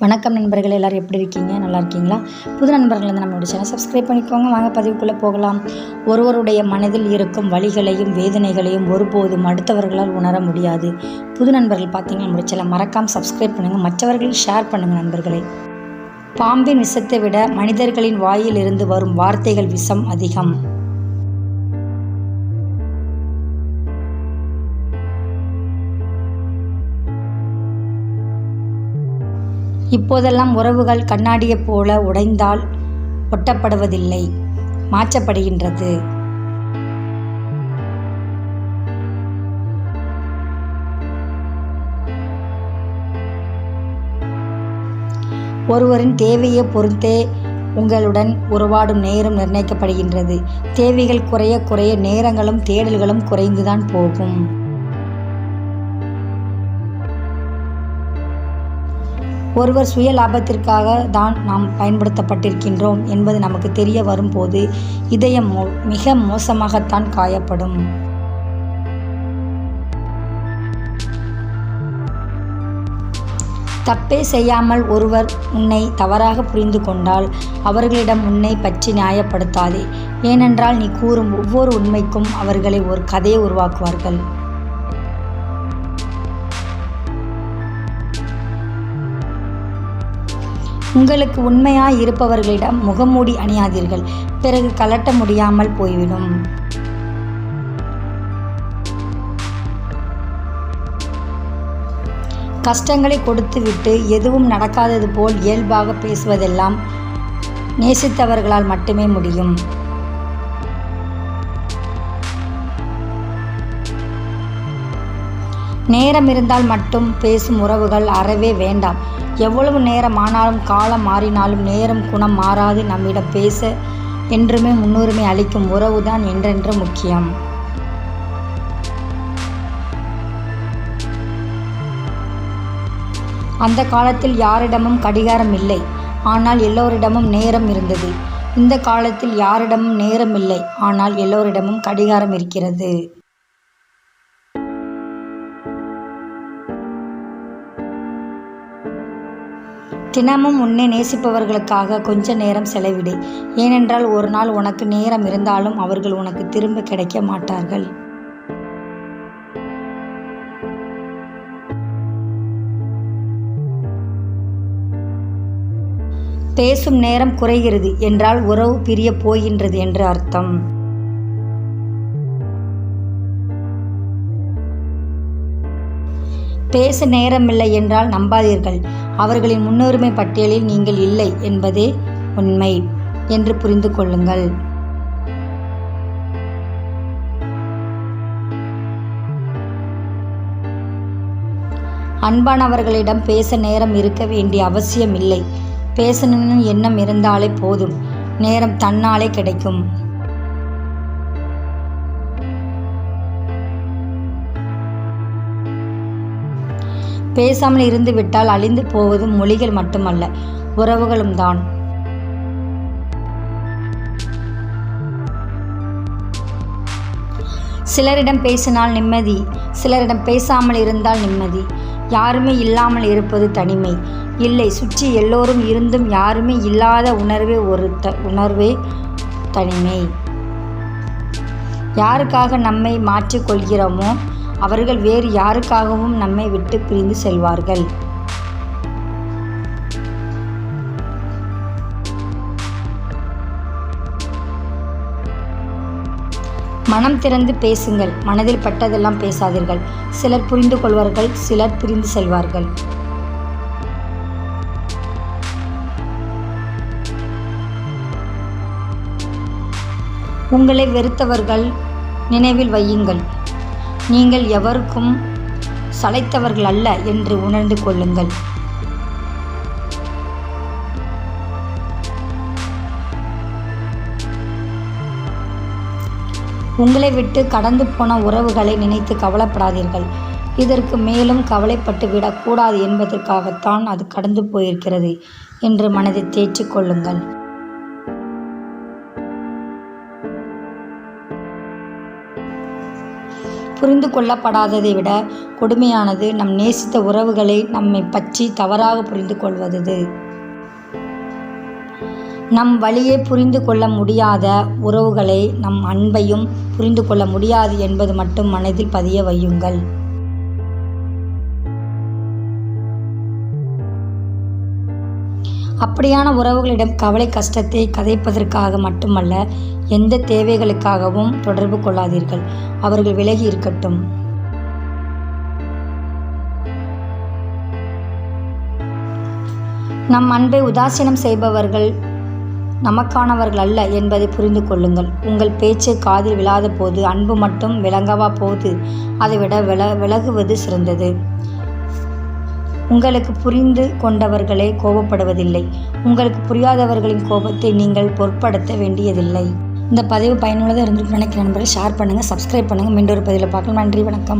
வணக்கம் நண்பர்கள் எல்லோரும் எப்படி இருக்கீங்க? நல்லா இருக்கீங்களா? புது நண்பர்கள் வந்து நம்மளோட சேனல் சப்ஸ்கிரைப் பண்ணிக்கோங்க. வாங்க பதிவுக்குள்ளே போகலாம். ஒருவருடைய மனதில் இருக்கும் வலிகளையும் வேதனைகளையும் ஒருபோதும் அடுத்தவர்களால் உணர முடியாது. புது நண்பர்கள் பார்த்தீங்கன்னா நம்மளோட சேனல் மறக்காமல் சப்ஸ்கிரைப் பண்ணுங்கள் மற்றவர்களுக்கு ஷேர் பண்ணுங்கள் நண்பர்களே. பாம்பின் விஷத்தை விட மனிதர்களின் வாயிலிருந்து வரும் வார்த்தைகள் விஷம் அதிகம். இப்போதெல்லாம் உறவுகள் கண்ணாடியைப் போல உடைந்தால் ஒட்டப்படுவதில்லை. மாற்றப்படுகின்றது. ஒருவரின் தேவையை பொறுத்தே உங்களுடன் உறவாடும் நேரம் நிர்ணயிக்கப்படுகின்றது. தேவைகள் குறைய குறைய நேரங்களும் தேடல்களும் குறைந்துதான் போகும். ஒருவர் சுய லாபத்திற்காக தான் நாம் பயன்படுத்தப்பட்டிருக்கின்றோம் என்பது நமக்கு தெரிய வரும்போது இதயம் மோ மிக மோசமாகத்தான் காயப்படும். தப்பே செய்யாமல் ஒருவர் உன்னை தவறாக புரிந்து கொண்டால் அவர்களிடம் உன்னை பற்றி நியாயப்படுத்தாதே. ஏனென்றால் நீ கூறும் ஒவ்வொரு உண்மைக்கும் அவர்களை ஒரு கதையை உருவாக்குவார்கள். உங்களுக்கு உண்மையாய் இருப்பவர்களிடம் முகமூடி அணியாதீர்கள். பிறகு கலட்ட முடியாமல் போய்விடும். கஷ்டங்களை கொடுத்துவிட்டு எதுவும் நடக்காதது போல் இயல்பாக பேசுவதெல்லாம் நேசித்தவர்களால் மட்டுமே முடியும். நேரம் இருந்தால் மட்டும் பேசும் உறவுகள் அறவே வேண்டாம். எவ்வளவு நேரம் ஆனாலும் காலம் மாறினாலும் நேரம் குணம் மாறாது. நம்மிடம் பேச என்றுமே முன்னுரிமை அளிக்கும் உறவுதான் என்றென்று முக்கியம். அந்த காலத்தில் யாரிடமும் கடிகாரம் இல்லை. ஆனால் எல்லோரிடமும் நேரம் இருந்தது. இந்த காலத்தில் யாரிடமும் நேரம் இல்லை. ஆனால் எல்லோரிடமும் கடிகாரம் இருக்கிறது. தினமும் உன்னை நேசிப்பவர்களுக்காக கொஞ்ச நேரம் செலவிடு. ஏனென்றால் ஒரு நாள் உனக்கு நேரம் இருந்தாலும் அவர்கள் உனக்கு திரும்ப கிடைக்க மாட்டார்கள். பேசும் நேரம் குறைகிறது என்றால் உறவு பிரிய போகின்றது என்று அர்த்தம். பேச நேரமில்லை என்றால் நம்பாதீர்கள். அவர்களின் முன்னுரிமை பட்டியலில் நீங்கள் இல்லை என்பதே உண்மை என்று புரிந்து கொள்ளுங்கள். அன்பானவர்களிடம் பேச நேரம் இருக்க வேண்டிய அவசியம் இல்லை. பேசணும்னு எண்ணம் இருந்தாலே போதும். நேரம் தன்னாலே கிடைக்கும். பேசாமல் இருந்து விட்டால் அழிந்து போவதும் மொழிகள் மட்டுமல்ல உறவுகளும் தான். சிலரிடம் பேசினால் நிம்மதி சிலரிடம் பேசாமல் இருந்தால் நிம்மதி. யாருமே இல்லாமல் இருப்பது தனிமை. இல்லை சுற்றி எல்லோரும் இருந்தும் யாருமே இல்லாத உணர்வே ஒரு த உணர்வே தனிமை. யாருக்காக நம்மை மாற்றிக்கொள்கிறோமோ அவர்கள் வேறு யாருக்காகவும் நம்மை விட்டு பிரிந்து செல்வார்கள். மனம் திறந்து பேசுங்கள். மனதில் பட்டதெல்லாம் பேசாதீர்கள். சிலர் புரிந்து கொள்வார்கள் சிலர் பிரிந்து செல்வார்கள். உங்களை வெறுத்தவர்கள் நினைவில் வையுங்கள். நீங்கள் எவருக்கும் சளைத்தவர்கள் அல்ல என்று உணர்ந்து கொள்ளுங்கள். உங்களை விட்டு கடந்து போன உறவுகளை நினைத்து கவலைப்படாதீர்கள். இதற்கு மேலும் கவலைப்பட்டு விடக்கூடாது என்பதற்காகத்தான் அது கடந்து போயிருக்கிறது என்று மனதை தேற்றிக் கொள்ளுங்கள். புரிந்து கொள்ளப்படாததை விட கொடுமையானது நம் நேசித்த உறவுகளை நம்மை பற்றி தவறாக புரிந்து கொள்வது நம் வழியை புரிந்து கொள்ள முடியாத உறவுகளை நம் அன்பையும் புரிந்து கொள்ள முடியாது என்பது மட்டும் மனதில் பதிய வையுங்கள். அப்படியான உறவுகளிடம் கவலை கஷ்டத்தை கதைப்பதற்காக மட்டுமல்ல எந்த தேவைகளுக்காகவும் தொடர்பு கொள்ளாதீர்கள். அவர்கள் விலகி இருக்கட்டும். நம் அன்பை உதாசீனம் செய்பவர்கள் நமக்கானவர்கள் அல்ல என்பதை புரிந்து கொள்ளுங்கள். உங்கள் பேச்சு காதில் விழாத போது அன்பு மட்டும் விளங்கவா போது அதைவிட வில விலகுவது சிறந்தது. உங்களுக்கு புரிந்து கொண்டவர்களே கோபப்படுவதில்லை. உங்களுக்கு புரியாதவர்களின் கோபத்தை நீங்கள் பொருட்படுத்த வேண்டியதில்லை. இந்த பதிவு பயனுள்ளதாக இருந்திருக்கு நினைக்கிறேன் நண்பர்கள். ஷேர் பண்ணுங்கள் சப்ஸ்கிரைப் பண்ணுங்கள் மீண்டும் ஒரு பதிவில் பார்க்கலாம். நன்றி வணக்கம்.